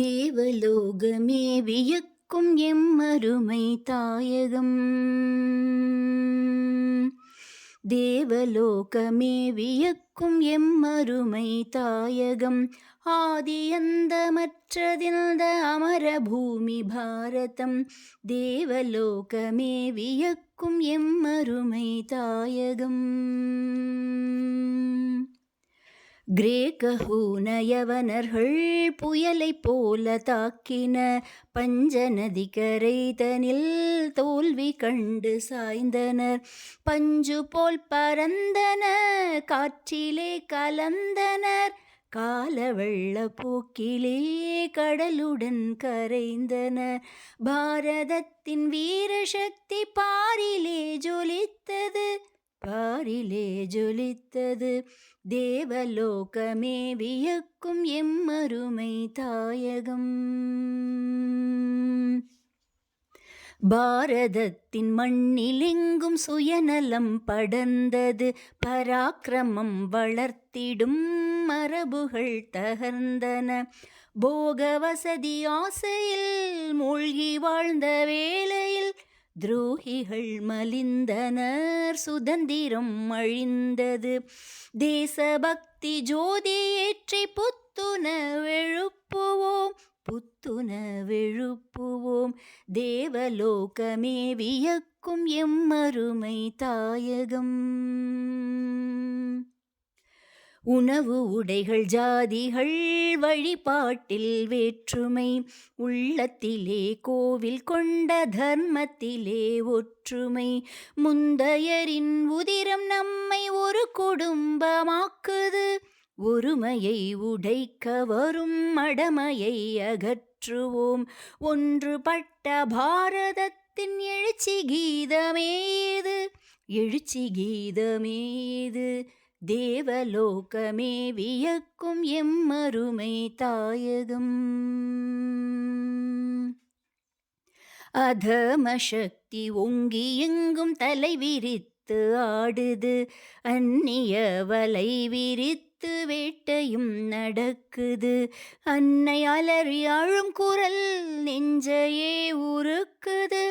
தேவலோகமே வியக்கும் எம்மருமை தாயகம். தேவலோகமே வியக்கும் எம்மருமை தாயகம். ஆதியந்தமற்றதிந்த அமர பூமி பாரதம். தேவலோகமே வியக்கும் எம்மருமை தாயகம். கிரேக்க ஹூனயவனர்கள் புயலை போல தாக்கின. பஞ்ச நதிக்கரைதனில் தோல்வி கண்டு சாய்ந்தனர். பஞ்சு போல் பறந்தன காற்றிலே கலந்தனர். கால வெள்ள போக்கிலே கடலுடன் கரைந்தன பாரதத்தின் வீரசக்தி பாரிலே ஜொலித்த பாரிலே ஜொலித்தது. தேவலோகமே வியக்கும் எம்மருமை தாயகம். பாரதத்தின் மண்ணிலெங்கும் சுயநலம் படர்ந்தது. பராக்கிரமம் வளர்த்திடும் மரபுகள் தகர்ந்தன. போக வசதி ஆசையில் மூழ்கி வாழ்ந்த வேளையில் துரோகிகள் மலிந்தனர் சுதந்திரம் அழிந்தது. தேசபக்தி ஜோதி ஏற்றி புத்துணவெழுப்புவோம் புத்துணவெழுப்புவோம் தேவலோகமே வியக்கும் எம்மருமை தாயகம். உணவு உடைகள் ஜாதிகள் வழிபாட்டில் வேற்றுமை. உள்ளத்திலே கோவில் கொண்ட தர்மத்திலே ஒற்றுமை. முந்தையரின் உதிரம் நம்மை ஒரு குடும்பமாக்குது. ஒருமையை உடைக்க வரும் மடமையை அகற்றுவோம். ஒன்றுபட்ட பாரதத்தின் எழுச்சி கீதமேது. எழுச்சி கீதமேது. தேவலோகமே வியக்கும் எம்மருமை தாயகம். அதம சக்தி ஓங்கி எங்கும் தலை விரித்து ஆடுது அந்நிய வலை விரித்து வேட்டையும் நடக்குது. அன்னை அலறி அழும் குரல் நெஞ்சையே உருக்குது.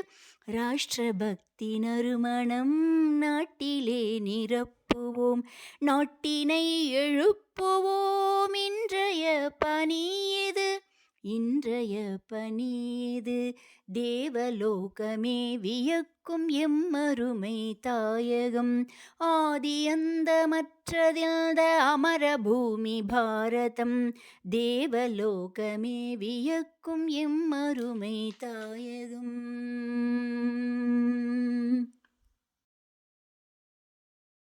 ராஷ்டிரபக்தி நறுமணம் நாட்டிலே நிரப்பு எழுப்புவோம். நாட்டினை எழுப்புவோம். இன்றைய பணி இது இன்றைய பணியது தேவலோகமே வியக்கும் எம்மருமை தாயகம். ஆதி அந்தமற்றதில்த அமர பூமி பாரதம். தேவலோகமே வியக்கும் எம்மருமை தாயகம்.